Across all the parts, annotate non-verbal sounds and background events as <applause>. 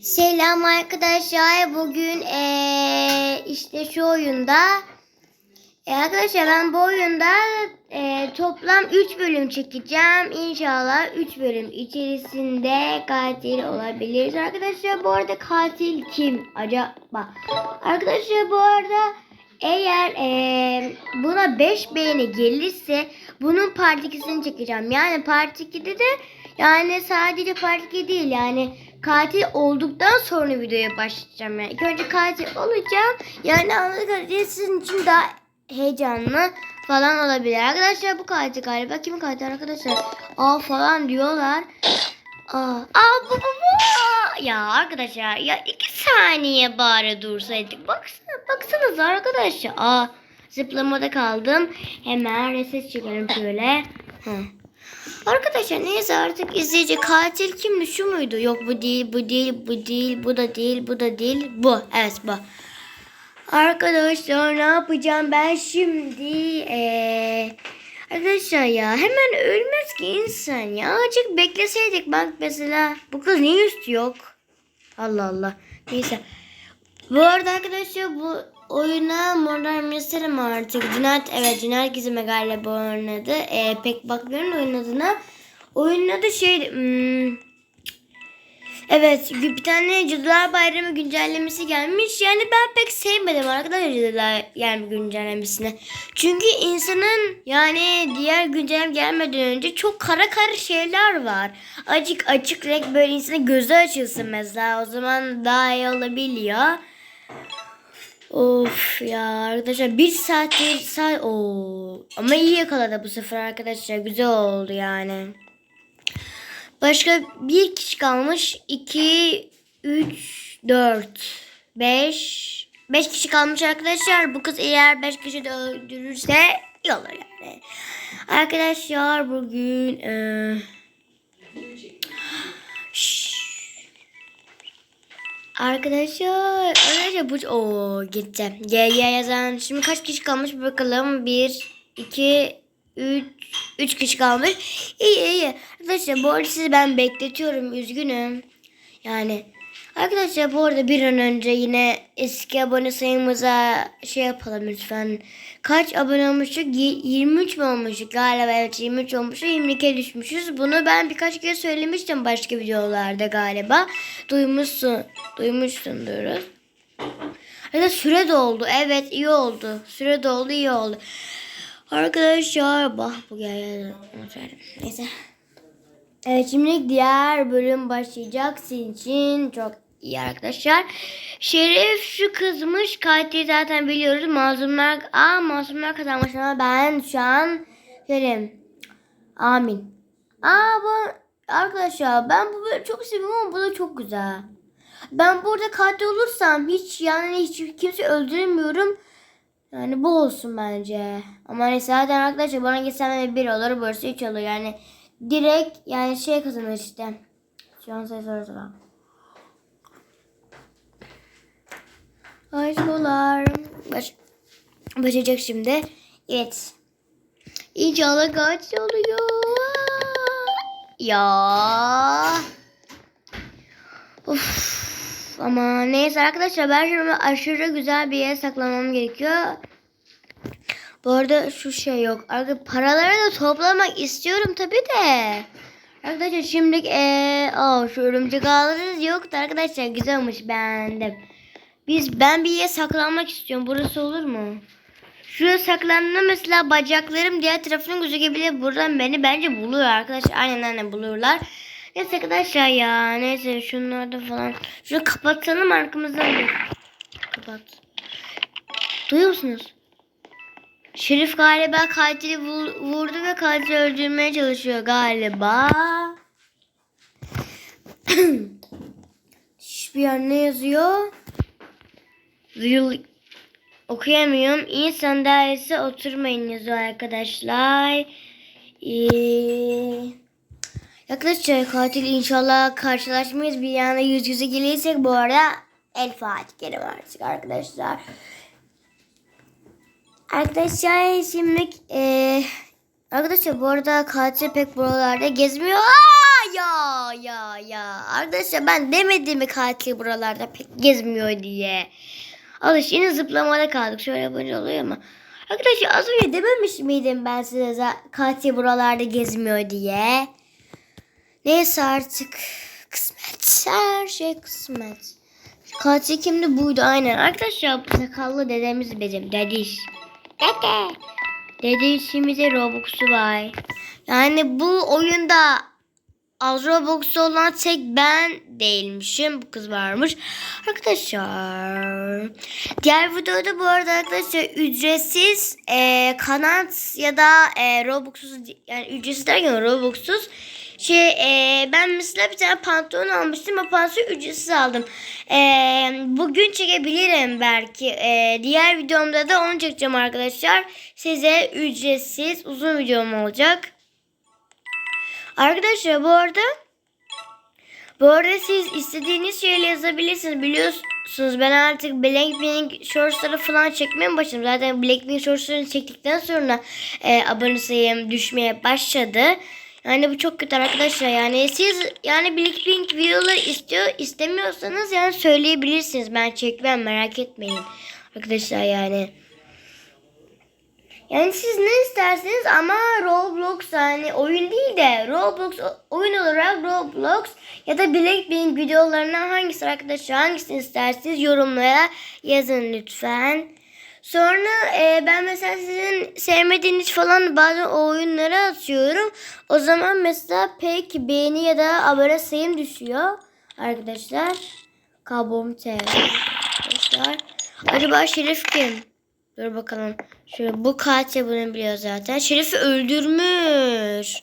Selam arkadaşlar. Bugün eee, işte şu oyunda e, arkadaşlar ben bu oyunda eee, toplam 3 bölüm çekeceğim. İnşallah 3 bölüm içerisinde katil olabiliriz. Arkadaşlar bu arada katil kim acaba? Arkadaşlar bu arada eğer eee, buna 5 beğeni gelirse bunun part 2'sini çekeceğim. Yani part 2'de de yani sadece part 2 değil yani katil olduktan sonra videoya başlayacağım. Yani ilk önce katil olacağım. Yani anladığım kadarıyla sizin için daha heyecanlı falan olabilir. Arkadaşlar bu katil galiba. Kimin katil arkadaşlar? Aa falan diyorlar. Aa, aa bu bu bu. Ya arkadaşlar ya iki saniye bari dursaydık. Baksana, baksanıza arkadaşlar. Aa zıplamada kaldım. Hemen reset çekelim şöyle. Heh. Arkadaşlar neyse artık izleyici katil kimdi şu muydu? Yok bu değil bu değil bu değil bu da değil bu da değil bu. Evet bu. Arkadaşlar ne yapacağım ben şimdi? Ee, arkadaşlar ya hemen ölmez ki insan ya. Azıcık bekleseydik bak mesela. Bu kız niye üstü yok? Allah Allah. Neyse. Bu arada arkadaşlar bu oyuna Modern Mystery mi artık? Cinayet, evet Cinayet Gizemi galiba oynadı. Ee, pek bakmıyorum adına. Oyunun adı şey... Hmm, evet bir tane Cadılar Bayramı güncellemesi gelmiş. Yani ben pek sevmedim arkadaşlar Cadılar yani güncellemesini. Çünkü insanın yani diğer güncelleme gelmeden önce çok kara kara şeyler var. Acık açık renk böyle insanın gözü açılsın mesela. O zaman daha iyi olabiliyor. Of ya arkadaşlar bir saattir saat Oo. ama iyi yakaladı bu sefer arkadaşlar güzel oldu yani. Başka bir kişi kalmış. 2 3 4 5 5 kişi kalmış arkadaşlar. Bu kız eğer 5 kişi de öldürürse iyi olur yani. Arkadaşlar bugün eee, Arkadaşlar, arkadaşlar bu o gitti. GG yazan. Şimdi kaç kişi kalmış bakalım. 1 2 3 3 kişi kalmış. İyi iyi. Arkadaşlar bu arada sizi ben bekletiyorum. Üzgünüm. Yani arkadaşlar bu arada bir an önce yine eski abone sayımıza şey yapalım lütfen. Kaç abone olmuştuk? Y- 23 mi olmuştuk? Galiba evet 23 olmuşuz. 22'ye düşmüşüz. Bunu ben birkaç kere söylemiştim başka videolarda galiba. Duymuşsun. Duymuşsun diyoruz. Evet süre doldu. Evet iyi oldu. Süre doldu iyi oldu. Arkadaşlar bak bu geldi. Neyse. Evet şimdi diğer bölüm başlayacak. Sizin için çok iyi arkadaşlar. Şerif şu kızmış. Katil zaten biliyoruz. Mazlumlar, aa masumlar kazanmış ama ben şu an derim. Amin. Aa bu arkadaşlar ben bu bölümü çok seviyorum bu da çok güzel. Ben burada katil olursam hiç yani hiç kimse öldürmüyorum. Yani bu olsun bence. Ama neyse zaten arkadaşlar bana gitsem de bir olur burası üç olur yani. Direkt yani şey kazanır işte. Şu an sayı sorusu Aşkolar. Baş, başlayacak şimdi. Evet. İnşallah kaç oluyor. Ya. Of. Ama neyse arkadaşlar ben şimdi aşırı güzel bir yere saklamam gerekiyor. Bu arada şu şey yok. Arkadaşlar paraları da toplamak istiyorum tabi de. Arkadaşlar şimdi eee oh, şu örümcek ağlarınız yoktu arkadaşlar. Güzel olmuş beğendim. Biz ben bir yere saklanmak istiyorum. Burası olur mu? Şuraya saklandığımda mesela bacaklarım diğer tarafından gözükebilir. Buradan beni bence buluyor arkadaşlar. Aynen aynen bulurlar. Neyse arkadaşlar ya. Neyse şunlarda falan. Şunu kapatalım arkamızdan. Kapat. Duyuyor musunuz? Şerif galiba katili vur- vurdu ve katili öldürmeye çalışıyor galiba. <clears throat> Hiçbir yer ne yazıyor? Real okuyamıyorum. İnsan dairesi oturmayın yazıyor arkadaşlar. Ee, Arkadaşlar katil inşallah karşılaşmayız. Bir yana yüz yüze gelirsek bu arada el Fatih gelirim artık arkadaşlar. Arkadaşlar şimdi eee arkadaşlar bu arada katil pek buralarda gezmiyor. Aa, ya ya ya. Arkadaşlar ben demedim mi katil buralarda pek gezmiyor diye. Alış yine zıplamada kaldık. Şöyle yapınca oluyor mu? Arkadaşlar az önce dememiş miydim ben size katil buralarda gezmiyor diye. Neyse artık kısmet. Her şey kısmet. Katil kimdi buydu aynen. Arkadaşlar sakallı dedemiz bizim. Dediş. Dede. Dedişimizin Robux'u var. Yani bu oyunda az Robux'u olan tek ben değilmişim. Bu kız varmış. Arkadaşlar. Diğer videoda bu arada arkadaşlar ücretsiz e, kanat ya da e, Robux'suz yani ücretsiz derken Robux'suz şey e, ben mesela bir tane pantolon almıştım. O pantolonu ücretsiz aldım. E, bugün çekebilirim belki. E, diğer videomda da onu çekeceğim arkadaşlar. Size ücretsiz uzun videom olacak. Arkadaşlar bu arada bu arada siz istediğiniz şeyle yazabilirsiniz. Biliyorsunuz ben artık Blackpink shortsları falan çekmeye başladım. Zaten Blackpink shortslarını çektikten sonra e, abone sayım düşmeye başladı. Yani bu çok kötü arkadaşlar. Yani siz yani Blackpink videoları istiyor istemiyorsanız yani söyleyebilirsiniz. Ben çekmem merak etmeyin. Arkadaşlar yani. Yani siz ne isterseniz ama Roblox yani oyun değil de Roblox oyun olarak Roblox ya da Blackpink videolarından hangisi arkadaşlar hangisini isterseniz yorumlara yazın lütfen. Sonra e, ben mesela sizin sevmediğiniz falan bazen o oyunları atıyorum. O zaman mesela pek beğeni ya da abone sayım düşüyor arkadaşlar. Kabom TV arkadaşlar. Acaba Şerif kim? Dur bakalım. Şöyle bu katil bunu biliyor zaten. Şerif'i öldürmüş.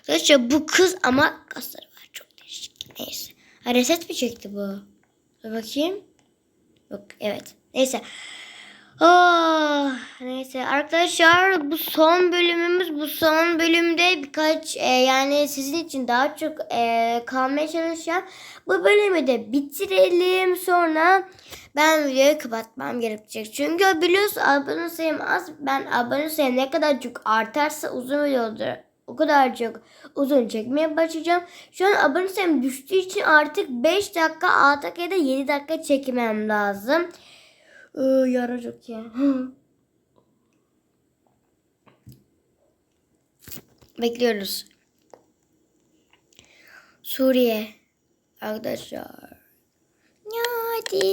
Arkadaşlar bu kız ama kasları var. Çok değişik. Neyse. Ha, reset mi çekti bu? Dur bakayım. Yok evet. Neyse. Ah, neyse arkadaşlar bu son bölümümüz bu son bölümde birkaç e, yani sizin için daha çok e, kalmaya çalışacağım. Bu bölümü de bitirelim sonra ben videoyu kapatmam gerekecek. Çünkü biliyorsun abone sayım az. Ben abone sayım ne kadar çok artarsa uzun videodur. O kadar çok uzun çekmeye başlayacağım. Şu an abone sayım düştüğü için artık 5 dakika 6 dakika ya da 7 dakika çekmem lazım. Ee, yarayacak ya. <gasps> Bekliyoruz. Suriye. Arkadaşlar. Ya hadi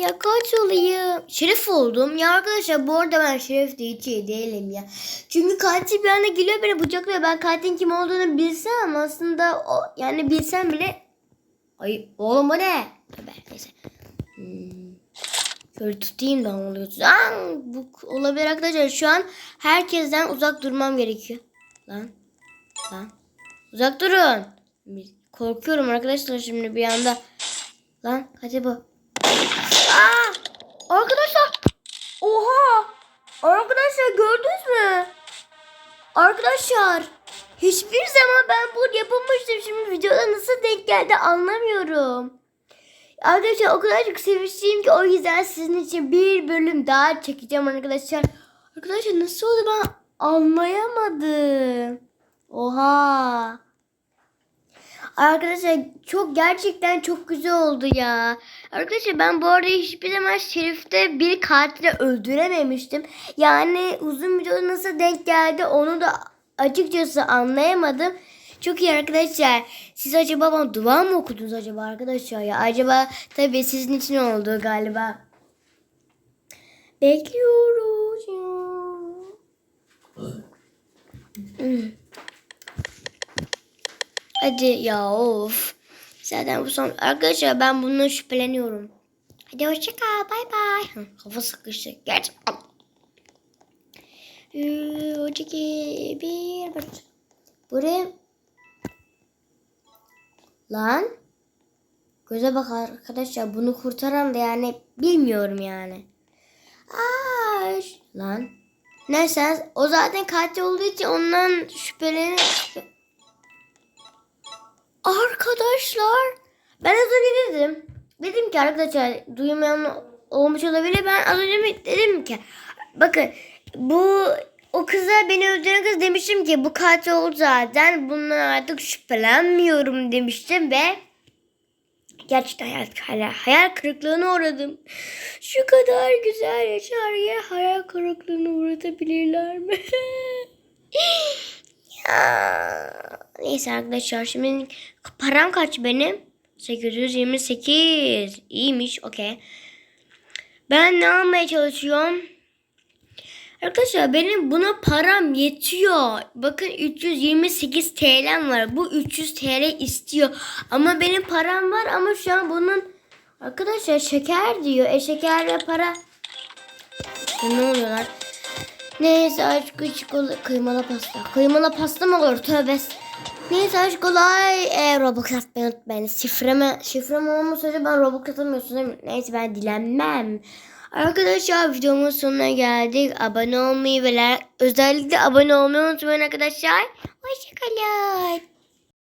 ya kaç olayım? Şerif oldum. Ya arkadaşlar bu arada ben şerif de hiç değilim ya. Çünkü katil bir anda geliyor beni bıçaklıyor. Ben katilin kim olduğunu bilsem aslında o yani bilsem bile Ay oğlum o ne? Neyse. Hmm. Şöyle tutayım da oluyor. Aa, bu olabilir arkadaşlar. Şu an herkesten uzak durmam gerekiyor. Lan. Lan. Uzak durun. Korkuyorum arkadaşlar şimdi bir anda. Lan hadi bu. Aa! Arkadaşlar. Oha! Arkadaşlar gördünüz mü? Arkadaşlar. Hiçbir zaman ben bu yapamamıştım. Şimdi videoda nasıl denk geldi anlamıyorum. Arkadaşlar o kadar çok sevmiştim ki o yüzden sizin için bir bölüm daha çekeceğim arkadaşlar. Arkadaşlar nasıl oldu ben anlayamadım. Oha. Arkadaşlar çok gerçekten çok güzel oldu ya. Arkadaşlar ben bu arada hiçbir zaman Şerif'te bir katili öldürememiştim. Yani uzun videoda nasıl denk geldi onu da açıkçası anlayamadım. Çok iyi arkadaşlar. Siz acaba bana dua mı okudunuz acaba arkadaşlar ya? Acaba tabii sizin için oldu galiba. Bekliyoruz ya. Hadi ya of. Zaten bu son. Arkadaşlar ben bundan şüpheleniyorum. Hadi hoşça kal. Bay bay. Kafa sıkıştı. Gerçekten. Bir. bir. Buraya. Lan. Göze bak arkadaşlar. Bunu kurtaran da yani bilmiyorum yani. Aa, lan. Neyse o zaten katil olduğu için ondan şüpheleniyorum. Arkadaşlar ben az önce dedim. Dedim ki arkadaşlar duymayan olmuş olabilir. Ben az önce dedim ki bakın bu o kıza beni öldüren kız demiştim ki bu katil oldu zaten. Bundan artık şüphelenmiyorum demiştim ve gerçekten hayal, hayal, hayal kırıklığına uğradım. Şu kadar güzel Yaşar'ya hayal kırıklığına uğratabilirler mi? <laughs> ya. Neyse arkadaşlar şimdi param kaç benim? 828. İyiymiş okey. Ben ne almaya çalışıyorum? Arkadaşlar benim buna param yetiyor. Bakın 328 TL'm var. Bu 300 TL istiyor. Ama benim param var ama şu an bunun arkadaşlar şeker diyor. E şeker ve para. E, ne oluyorlar? Neyse aşkı çikolata kıymalı pasta. Kıymalı pasta mı olur? Tövbe. Neyse aşk olay. E, Roblox atmayı unutmayın. Şifreme, şifrem olmama sürece ben Roblox atamıyorsun değil mi? Neyse ben dilenmem. Arkadaşlar videomun sonuna geldik. Abone olmayı ve özellikle abone olmayı unutmayın arkadaşlar. Hoşçakalın.